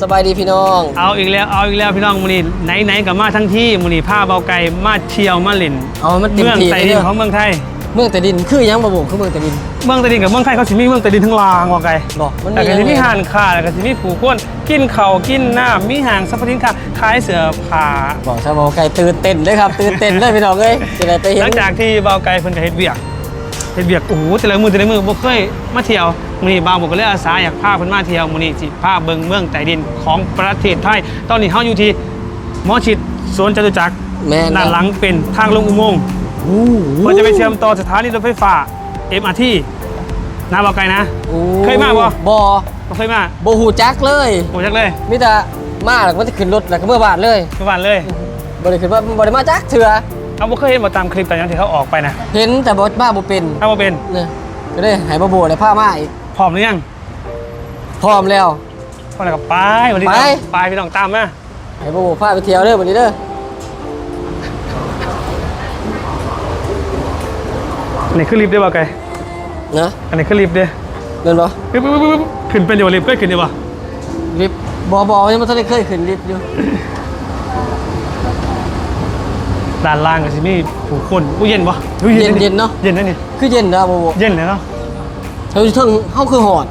สบายดีพี่น้อง เอาอีกแล้วเอาอีกแล้วพี่น้องมูนี่ไหนไหนๆกับมาทั้งที่มูนี่ผ้าเบาไก่มาเที่ยวมาเล่นเอามันเต็มเมืองที่ไต้เลยดิเด้นอของเมืองไทย เมืองแต่ดินคือหยังบ่บ่คือเมืองแต่ดิน เมืองไต้ดินกับเมืองไทยเขาสิมีเมืองไต้ดินทั้งลางว่าไก่บอกมันแต่มีก็หสิยังมีไงหานค้าแล้วก็สิมีผู้คนกินข้าวกินน้ำมีห้างสรรพสินค้าขายเสื้อผ้าบอกซะบอกไก่ตื่นเต้นเลยครับตื่นเต้นเลยพี่น้องเอ้ยจะได้ไปเห็หนลังจากที่เบาไก่เพิ่นก็เฮ็ดเวียกเฮ็ดเวียกโอ้โหแต่ละมือแต่ละมือบ่เคยมาเที่ยว มื้อนี้บ่าวบอกก็เลยอาสาอยากพาเพิ่นมาเที่ยวมื้อนี้สิพาเบิ่งเมืองใต้ดินของประเทศไทย ตอนนี้เฮาอยู่ที่หมอชิดสวนจตุจักรแม่นด้านหลังเป็นทางลงอุโมงค์โอ้โหมันจะไปเชื่อมต่อสถานีรถไฟฟ้า MRT นาบอกไกลนะ โอ้เคยมาบ่ บ่บ่เคยมาบ่ฮู้จักเลยโอ้จักเลยมีแต่มาแล้วก็มันจะขึ้นรถแล้วก็เมื่อบาทเลยเมื่อวานเลย บ่ได้ขึ้นว่าบ่ได้มาจักเถื่อเอาบ่เคยเห็นบ่ตามคลิปตอนนั้นที่เขาออกไปนะเห็นแต่บ่บ้าบ่เป็นถ้าบ่เป็น เนี่ยก็ได้ให้บ่โบได้พามาอีก พร้อมหรือยังพร้อมแล้ว พร้อมแล้วกับไปวันนี้ไป ไปพี่น้องตามมาให้บ่โบพาไปเที่ยวเด้อวันนี้เด้ออันนี้คือลิฟต์ได้บ่ไกลนะอันนี้คือลิฟต์เด้อเงินบ่ปึ๊บปึ๊บปึ๊บปึ๊บขึ้นเป็นอยู่บ่ลิฟต์เคยขึ้นอยู่บ่ลิฟต์บ่บ่ยังบ่ทันได้เคยขึ้นลิฟต์อยู่ด้านล่างก็สิมีผู้คนอู้เย็นบ่อุ๊เย็นเย็นเนาะเย็นนะนี่ คือเย็นนะบ่บ่เย็นเลยเนาะ เฮาอยู่เทิงเฮาคือหอด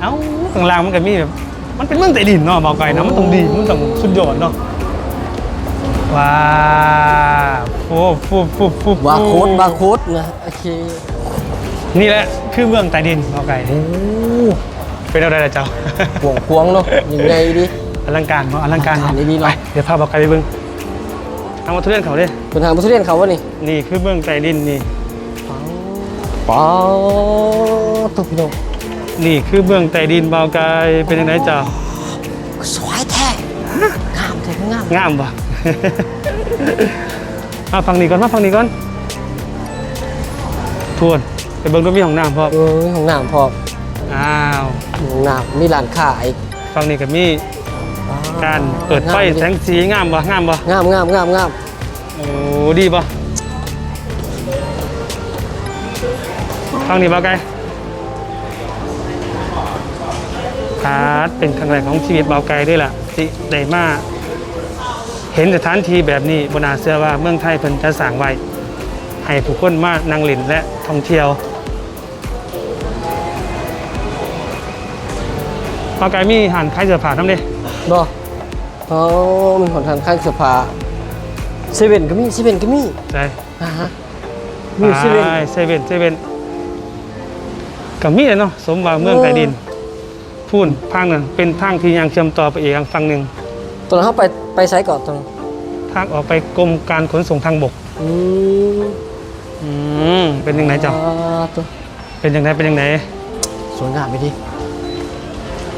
เอ้าข้างล่างมันก็มีแบบมันเป็นเมืองใต้ดินเนาะบ่ไกลเนาะมันต้องดีมันต้องสุดยอดเนาะว้าวโอ้ฟูฟูฟูบาร์โค้ดบาร์โค้ดนะ โอเค นี่แหละคือเมืองใต้ดินเอาไก่โอ้เป็นอะไรล่ะเจ้าห่วงควงเนาะยังไงดิอลังการเนาะอลังการอลังการดีๆเนาะ ไปเดี๋ยวพาบอกไก่ไปเบิ่งทางวัตถุเรียนเขาเด้เป็นทางมุสลิมเขาวะนี่ นี่คือเมืองใต้ดินนี่ ป๋อตุ๊กพี่น้องนี่คือเมืองใต้ดินเบาไก่เป็นยังไงเจ้าสวยแท้งามแท้งามงามปะ มาฟังนี้ก่อนมาฟังนี้ก่อนทวนไปเบิ่งด้วยมีห้องน้ำพร้อมเออมีห้องน้ำพออ้าวห้องน้ำมีร้านค้าอีกฟังนี้ก็มีการเปิดไฟแสงสีงามปะงามปะงามงามงามงามโอ้ดีปะ ฟังนี่บ่ไกลพาร์ทเป็นครั้งแรกของชีวิตเบาไกลด้วยล่ะที่ได้มาเห็นสถานที่แบบนี้บนาเชื่อว่าเมืองไทยเพิ่นจะสร้างไว้ ให้ผู้คนมานั่งเล่นและท่องเที่ยวเบาไกลมีหันขายเสื้อผ้าทำเด้บ่อ๋อมีหนทางข้างเสื้อผ้าเซเว่นก็มีเซเว่นก็มีใช่อ่าฮะมีเซเว่น เซเว่นเซเว่น กับมีเลยเนาะสมว่าเมืองใต้ดินพูนทางนั้นเป็นทางที่ยังเชื่อมต่อไปอีกทางฝั่งหนึ่งตอนนั้นเขาไปไปไซต์ก่อนตรงทางออกไปกรมการขนส่งทางบกอืมอืมเป็นยังไงเจ้าอ่ตัวเป็นยังไงเป็นยังไงสวยงามไปดิ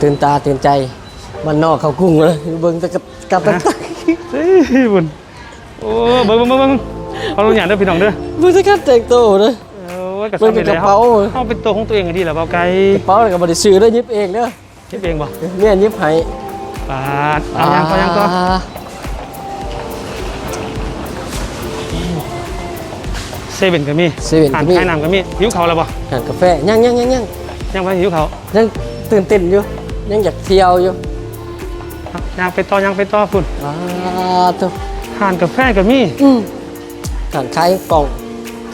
ตื่นตาตื่นใจมันนอกเขากุ้งเลยเบิ่งแต่กับกับตะเฮ้ยบุญโอ้เบิ้งเบิ้งเบิ้งเบิ้งเอาลงอย่างเด้อพี่น้องเด้อเบิ่งแต่กับแต่งตัวเลยโอ้ ยกระเบิ่งซ้ำไปแต่กแล้ระวเป๋า เขาเป็นตัวของตัวเองอะดีเหรอเบาไกลกระเป๋าแล้วก็บ่ได้ซื้อเลยยิบเองเด้อคิดเองบ่เนี่ยยิบให้ปาดเอายังก็ยังก็อ่าเซเว่นก็มีเซเว่นอ่านก็มีขายน้ำก็มีหิวเขาวแล้วบ่ร้านกาแฟยังยังยังยังยังไปหิวเขาวยังตื่นเต้นอยู่ ยังอยากเที่ยวอยู่ยังไปต่อยังไปต่อพุ่นอ่าตัวทานกาแฟก็มีอืมการขายกล่อง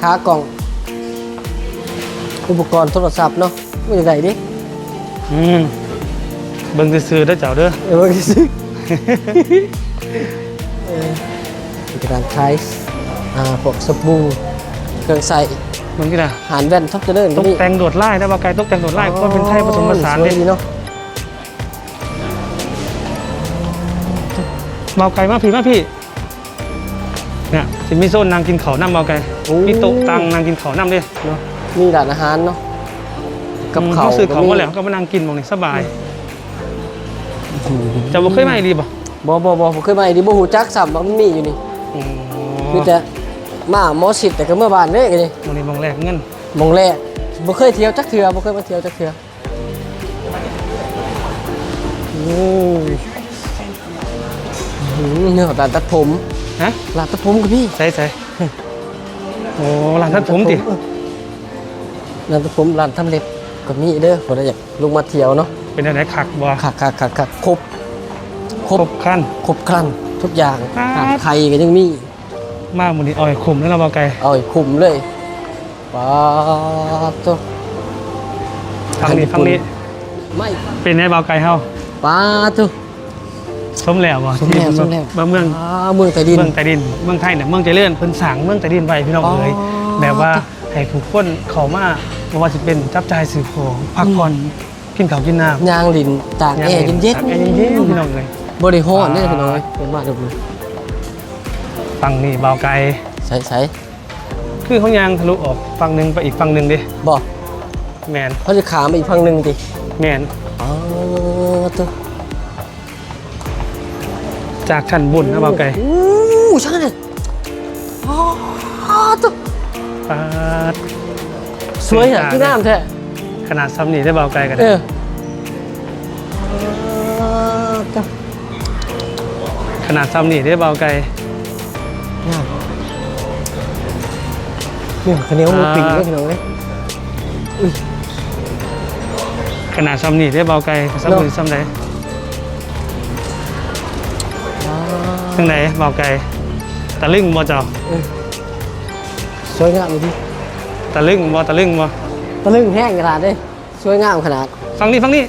ค้ากล่อง อุปกรณ์โทรศัพท์เนาะไม่ได้ดิอืมเบิ่งซื่อๆได้อเจ้าเด้อเออว่าซื้อเออมีการขายอ่าพวกสบู่เครื่องใส่เบิ่งที่ล่ะอาหารแว่นท็อปเจริญตกแต่งโดดไล่ได้บ่ไกลตกแต่งโดดไล่ก็เป็นไทยผสมผสานสวยเด้ดีเนาะเบาไกลมาพี่มาพี่เนี่ยสิมีโซนนางกินข้าวน้ำเบาไกลมีโต๊ะตังนางกินข้าวน้ำเด้เนาะ มีร้านอาหารเนาะกับอืมเขาเขาซื้อเขาวมาแล้วเขาก็มานั่งกินหมองนี่สบายจะบ่เคยมาอีหลีบ่บ่บ่บ่บ่เคยมาอีกดิบ่ฮู้จักซ้ำว่ามันมีอยู่นี่อ๋อมีแต่มาหมอสิทธิ์แต่ก็เมื่อบ้านเด้กันนี่หมองนี้หมองแรกเงินหมองแรกบ่เคยเที่ยวจักเทื่อบ่เคยมาเที่ยวจักเทื่อโอ้อื้อหือเนี่ยร้านตัดผมฮะร้านตัดผมกับพี่ใส่ใส่โอ้ร้านตัดผมติ ร้านตัดผมร้านทำเล็บก็มีเด้อบ่ได้อยากลงมาเที่ยวเนาะเป็นอะไรคักบ่คักคักคักคักครบครบครบขั้นครบครันทุกอย่างครับอะไข่ก็ยังมีมากมันนี้อ่อยขมแล้วเราเบาไกลเอาอีกคุมเลยปาตัวฟังนี้ฟังนี้ไม่เป็นไงเบาไกลเฮาปาตัวสมแล้วบ่สมแล้วสมแล้วมาเมืองอ่าเมืองไต้ดินเมืองใต้ดินเมืองไทยเนี่ยเมืองเจริญเพิ่นสร้างเมืองใต้ดินไว้พี่น้องอ๋อเอ้ยแบบว่า ให้ผู้คนเข้ามาบ่ว่าสิเป็นจับจ่ายซื้อของพักผ่อนกินข้าวกินน้ำยางลินตากแอร์เย็นตากแอร์เย็นๆพี่น้องเอ้ยๆบริหารเนี่ยพี่น้อยเป็นบ้านเดียวกันฝั่งนี้เบาไกลใส่ใส่คือเขายางทะลุออกฝั่งหนึงไปอีกฝั่งหนึงดิบอกแมนเขาจะขามไปอีกฝั่งหนึ่งดิแมนอ๋อตัวจากชั้นบุญนะเบาไกลโอ้ช่างเลยอ๋อตัว ปาดสวยอะที่น้ำแท้ขนาดซ้ำนี่ได้เบาไกลกันเอออ๋อตัวขนาดซ้ำนี่ได้เบาไกลงามเนี่ยข้าวเหนียวหมูปิ้งด้วยพี่น้องเลยขนาดซ้ำนี่ได้เบาไกลซ้ำมือซ้ำใดอ๋อทั้งไหนเบาไกลตะลึงบ่เจ้าเออ สวยงามเลยดิตะลึงบ่ตะลึงบ่ตะลึงแห้งขนาดเลยสวยงามขนาดฟังนี่ฟังนี่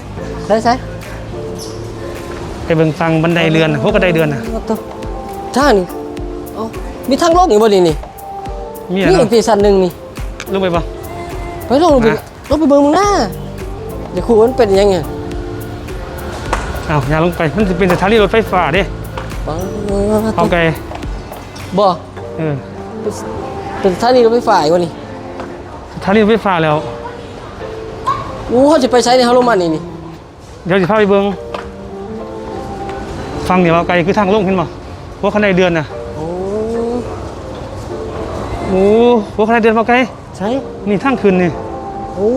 ใช่ใช่ไปเบิ่งฟังบันไดเรือนน่ะพวกกระไดเรือนน่ะตัวทางนี่เอ้ามีทางโลกอยู่บ่นี่นี่มีมีอะไรอีเนาะกตีสันหนึ่งนี่ลงไปบ่ไปลองลงไปมาลงไปเบิ่งมึงหน้าเดี๋ยวครูมันเป็นยังไงอ้าวอย่าลงไปมันจะเป็นสถานีรถไฟฟ้าเด้ปังเอาไกลบ่เออ เป็นสถานีรถไฟฟ้าอีกวะนี่สถานีรถไฟฟ้าแล้ว อู้เขาจะไปใช้ในเฮาโรมันนี่นี่เดี๋ยวสิพาไปเบิ่งฟังเดี๋ยวเอาไกลคือทางลงเห็นบ่พวกคันไดเดือนน่ะโอ้โอ้พวกคันไดเดือนเอาไกลใช่นี่ทางขึ้นนี่โอ้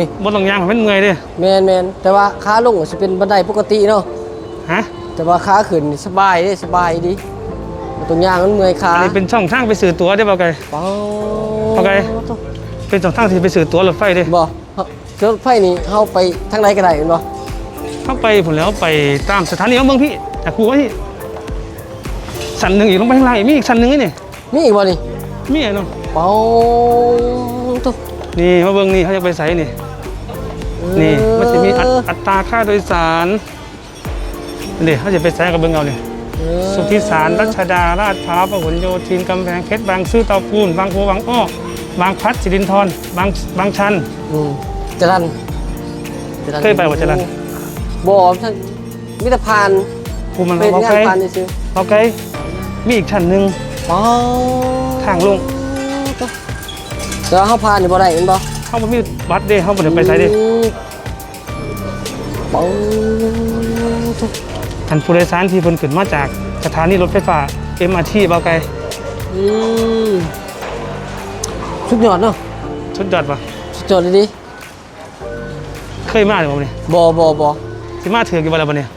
นี่บ่ต้องย่างให้มันเมื่อยเด้แมนแมนแต่ว่าขาลงจะเป็นบันไดปกติเนาะฮะแต่ว่าขาขึ้นนี่สบายเด้สบายดีบ่ ตรงย่างมันเมื่อยขาอันนี้เป็นช่องทางไปสื่อตั๋วได้เปล่าไกลปังโอเคเป็นช่องทางที่ไปสื่อตั๋วรถไฟเด้บ่เฮาเจ้าไฟนี่เฮาไปทางไหนก็ได้แม่นบ่เข้าไปผลแล้วไปตามสถานีของเมืองพี่แต่ครูว่าที่สันหนึ่งอีกลงไปข้างล่างอีกมีอีกสันหนึ่งนี่มีอีกบ่นี่มีอะไรเนาะเปาตุ๊นี่มาเบิ่งนี่เขาจะไปใส่นี่นี่มันจะมีอัตอัตราค่าโดยสารนี่เขาจะไปใส่กับเบิ่งเอาเนี่ยเออ สุทธิสารรัชดา ราชพร้าวพหลโยธินกำแพงเพชรบางซื่อเตาปูน บางโพบางอ้อบางพลัดสิรินทรบางบางชันอืมจรันจรัญเคยไปบ่จรัญบ่ท่านมิตรพานกูมันเป็นเอางาไกนลพานซื่อเอาไกลมีอีกชั้นหนึ่งๆเปาทางลงตุ๊แต่ว่าเฮาพานนี่บ่ได้แม่นบ่เขาบ่มีบัตรเด้เขาบ่ได้ไปใส่เด้ อืมเปาตุ๊อันผู้โดยสารที่เพิ่นขึ้นมาจากสถานีรถไฟฟ้า MRT เบาไกลอืมสุดยอดเนาะสุดยอดปะสุดยอดเลยดิเคยมาหรือเปล่าเนี่ยบ่บ่บ่สิมาถือกอยู่บ่แล้วบ่เนี่ย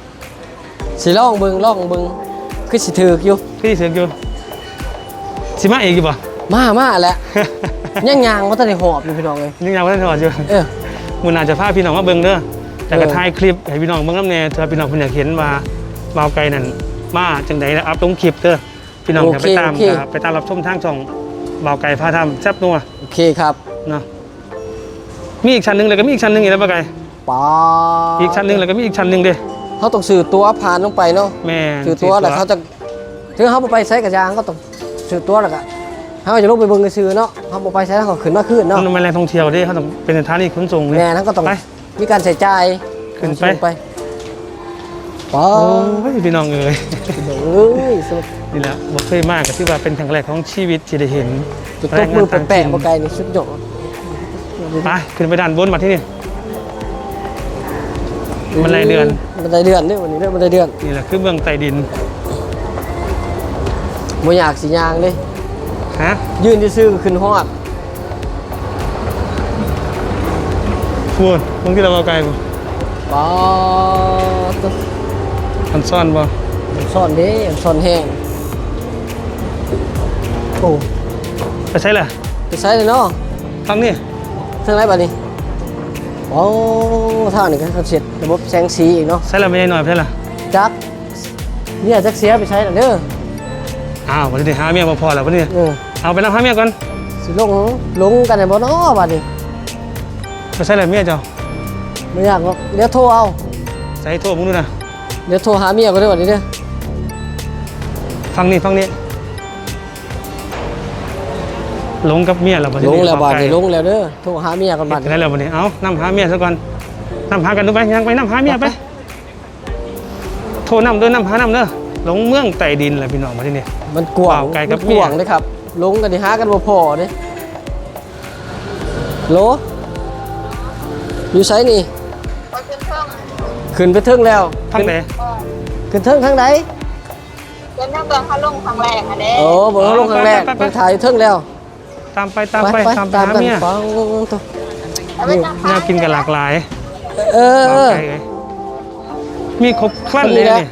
สิลองเบิ่งลองเบิ่งคือสิถูกอยู่พี่ถือกอยู่สิมาเองอยู่ปะ มามาแหละยังยางบ่ทันได้หอบอยู่พี่น้องเอ้ยยังยังบ่ได้ถอดอยู่เออมื้อหน้าจะพาพี่น้องมาเบิ่งเด้อแต่ก็เออถ่ายคลิปให้พี่น้องเบิ่งนำแน่ถ้าพี่น้องเพิ่นอยากเห็นว่า เบาไกลนั่นมาจังไดแล้วอัพลงคลิปเด้อพี่น้องอยากไปตามก็ไปตามรับชมทางช่องเบาไกลพาทำแซ่บนัวโอเคครับเนาะมีอีกชั้นหนึงแล้วก็มีอีกชั้นหนึงอีกแล้วเบาไกลปาอีกชั้นหนึงแล้วก็มีอีกชั้นหนึงเด้เขาต้องซื้อตั๋วผ่านลงไปเนาะแม่ซื้อตั๋วแล้วเขาจะถึงเขาบ่ไปใช้กระยางเขาต้องซื้อตั๋วแล้วก็เขาจะลงไปเบิ่งซื้อเนาะเขาบ่ไปใช้เขาขึ้นมาขึ้นเนาะมันเป็นแหล่งท่องเที่ยวเด้เขาต้องเป็นสถานีขนส่งเลยแม่นั้นก็ต้องไปมีการใส่ใจายขึ้นไปลงไปป้าโอ้ยพี่น้องเอ้ยเอ้ยสุดนี่แหละบอกเคยมากก็ที่ว่าเป็นครั้งแรกของชีวิตที่ได้เห็นจุดตบมือแปะๆบ่ไกลนี่สุดยอดไปขึ้นไปด้านบนมาที่นี่บันไดเดือนบันไดเดือนนี่วันนี้เด้อบันไดเดือนนี่แหละคือเมืองใต้ดินบ่อยากสิยางเด้ฮะยืนซื่อๆก็ขึ้นฮอดพูดมึงที่เราเอาไกลบ่ป้า ตุ๊มันซ่อนบ่ซ่อนเด้ซ่อนแห้งโอ้ไปใช่ล่ะไปใช้เลยเนาะฟังนี่ทางไหนบัดนี้โอ้ทางนี้ก็เขาเสร็จระบบแสงสีอีกเนาะใช่ล่ะไม่ใช่หน่อยไปใช่ล่ะจักเนี่ยจักเสียไปใช้น่ะเด้ออ้าววันนี้หาเมียบ่พอแล้ววันนี้เออเอาไปนำหาเมียก่อนสิลงลงกันได้บ่เนาะบัดนี้ไปใช่เลยเมียเจ้าไม่อยากหรอกเดี๋ยวโทรเอาใส่โทษมึงดูนะ เดี๋ยวโทรหาเมียก็ได้บัดนี้เด้อฟังนี่ฟังนี่หลงกับเมียแล้วบัดลงแล้วบัดนี้นี้ลงแล้วเด้อโทรหาเมียกันบัดได้แล้วบัดนี้เอานำหาเมียซะก่อนนำหากันดูไปยังไปนำหาเมียไป โทรนำเด้อนำหานำเด้อหลงเมืองใต้ดินแหละพี่น้องมาที่นี่มันกว้างเปล่าไกลกับมันเมีกยว้างเด้อครับลงกันนี่หากันบ่พอเด้โหลอยู่ไสนี่ ขึ้นไปถึงแล้วทางไหนขึ้นถึงทางไหนเป็นนักเรียนเขาลงครั้งแรกอะเด้โอ้บ่ลงครั้งแรกไปไปไปเพิ่นถ่ายอยู่ถึงแล้ว ตามไปตามไปตามไปหากันเมียฟังตัวเอาไปจับแนวกินกันหลากหลาย เออเออไกลเลยมีครบครันเลยคนนี้นะนี่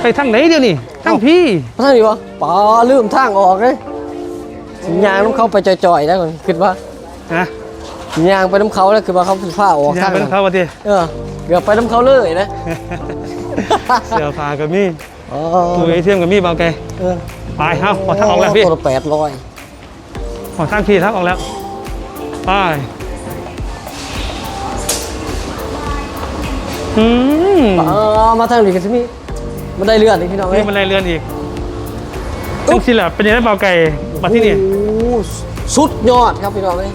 ไปทางไหนเดี๋ยวนี้ทางพี่ท่านนี่บ่ป๋าลืมทางออกเลยสิยางน้ำเขาไปจ่อยๆแล้วก่อนคิดว่านะสิ ยางไปน้ำเขาแล้วคือว่าเขาผ้าออกที่ทาทางงเป็นนั้นเขาปะทีเออเกือบไปน้ำเขาเลยนะ เสือผ้ากับมีอ๋อตู้เอเทียมกับมีเบาไกลเออไปเอ้าขอทางออกแล้วพี่ตัวละแปดร้อยขอทางพี่ทางออกแล้วไปอืมอ๋อมาทางนี้กันสิมีมันได้เลือดนี่พี่น้องเอ้นี่ยมันอะไรเรือนอีกทุกทีแหละเป็นยังไงเบาไก่มาที่นี่โอ้โหสุดยอดครับพี่น้องเอ้ย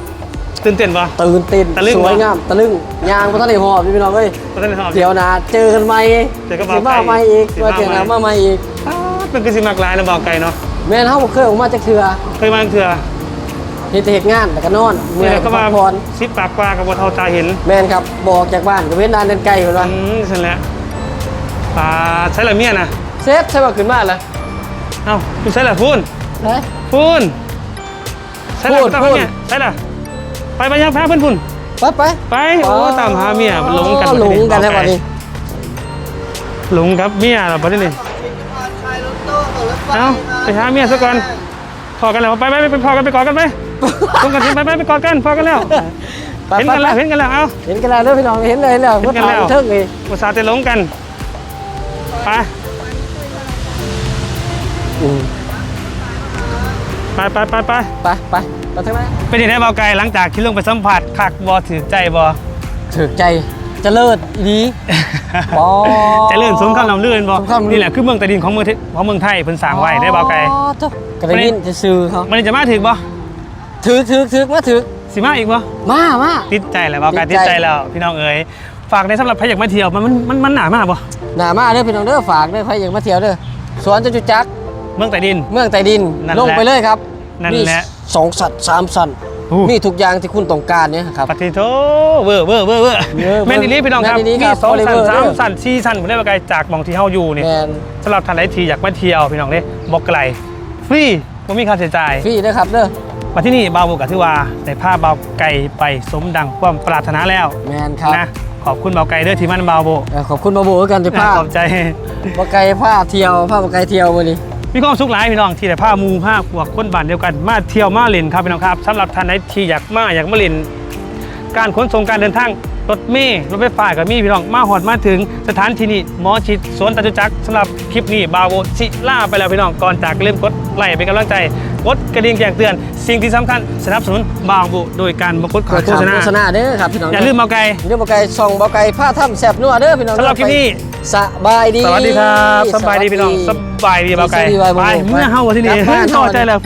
ตื่นเต้นปะ ตื่นเต้นตะลึงสวยวะงามตะลึงยางมาทางนี้หอบพี่น้องเอ้ยมาที่นี่ครับเดี๋ยวนะเจอกันใหม่เจอกับสิบ่าวไก่มาใหม่อีกสิว่ามาเจอกันใหม่มาใหม่อีกอ้าวเป็นกระสิมากลายนะเบาไก่เนาะแม่นเฮาบ่เคยออกมาจากเทือเคยมาเถื่อเฮ็ดแต่เฮ็ดงานแล้วก็นอนเมื่เมื่ออยก็ก็มาพักผ่อนซิปปากกว่ากับวัวเทาตาเห็น แม่นครับบอกจากบ้านก็เว้นนานเดินไกลพุ่นอืว่ามนั่นแหละปลาใช่ละเมียนะเซฟใช่บ่ขึ้นมาแล้วเอ้าคุณใช่ละพูนเฮ้ยพูนใช่ละพูนตามพูหานเมียใช่ละ ไปไปยังแพ้เพื่อนพูนไปไปไปโอ้ตามหาเมียมันหลงกันหลงกันแท้บัดนี้หลงครับเมียเราไปที่นี่เอ้าไปหาเมียซะก่อนพอกันแล้วไปไปไปไปพอกันไปกอดกันไปลงกันสิไปไปไปกอดกันพอกันแล้วไปเห็นไปกันไปแล้วเห็นกันแล้วเอ้าเห็นกันแล้วเด้อพี่น้องเห็นเลยแล้วเห็ก็นกันถ่ายแล้วเทิงอีกอุตส่าห์จะหลงกันไปอืม ไปไปไปไปไปไปไปทางไหนเป็นยังไงเบาไกลหลังจากที่ลงไปสัมผัสคักบอถือใจบอถือใจเจะเลิศอีดีบอเจะเลื่อนสมคำลำเลื่อนบอสมคำลำเลื่อนนี่แหละคือเมืองใต้ดินของเมืองเทของเมืองไทยเพิ่นสร้างไว้ได้เบาไกลอ๋อเจ้าก็ได้ยินจะซื้อเขามันจะมาถึงบอถือถือถือมาถือสิมาอีกบอมามาติดใจแหละเบาไกลติติดดใจใจแล้วพี่น้องเอ๋ยฝากในสำหรับใครอยากมาเที่ยวมันมันมันมันหนามากบอหนามาเด้อพี่น้องเด้อฝากเด้อใครอยากมาเที่ยวเด้อสวนจตุจักร เมืองใต้ดิน เมืองใต้ดินนั่นแหละลงไปเลยครับนั่นมีแหละ สองสัตว์สามสันอู้มีทุกอย่างที่คุณต้องการเนี่ยครับ ปฏิโทเวอร์เวอร์เวอร์เวอร์เวอร์แม่นอีนี้พี่น้องครับแม่นอีหลีมีครับสอง Oliver สันสามเด้อ สันสี่สันผมได้เบาไกลจากหมองที่เฮาอยู่นี่แมนสำหรับท่านใดที่อยากมาเที่ยวพี่น้องเด้บอกไกลฟรีไม่มีค่าใช้จ่าย ฟรีเด้อครับเด้อมาที่นี่บาวบุกกับที่ว่าในภาพบาวไก่ไปสมดังความปรารถนาแล้วแมนครับนะขอบคุณบาวไก่ด้วยที่มันบาวโบเอ่อขอบคุณบาโบด้วยกันที่พาขอบใจบาไก่ผ้าเที่ยวผ้าบาไก่เที่ยววันนี้ มีความสุขหลายพี่น้องที่ได้ผ้ามูผ้าพวกคนบ้านเดียวกันมาเที่ยวมาเล่นครับพี่น้องครับสำหรับท่านใดที่อยากมาอยากมาเล่นการขนส่งการเดินทางรถเมล์รถไฟฟ้ากับมีพี่น้องมาหอดมาถึงสถานที่นี้หมอชิดสวนตาจุจักรสำหรับคลิปนี้บาวโบสิล่าไปแล้วพี่น้องก่อนจากเริ่มกดไลค์เป็นกำลังใจกดกระดิ่งแจ้งเตือน สิ่งที่สำคัญสนับสนุนบาวโบโดยการบกดขอโฆษณาโฆษณาเด้อครับพี่น้องอย่าลืมบาวไก่เรื่องบาไก่ส่องบาไก่ผ้าถ้ำแสบนัวเด้อพี่น้องสำหรับคลิปนี้ สบายดี สวัสดีครับสบายดีพี่น้องสบายดีเบาไก่สบายดีไปบ่าวเมื่อเฮาวันที่นี่กลับบ้านต่อใจแล้ว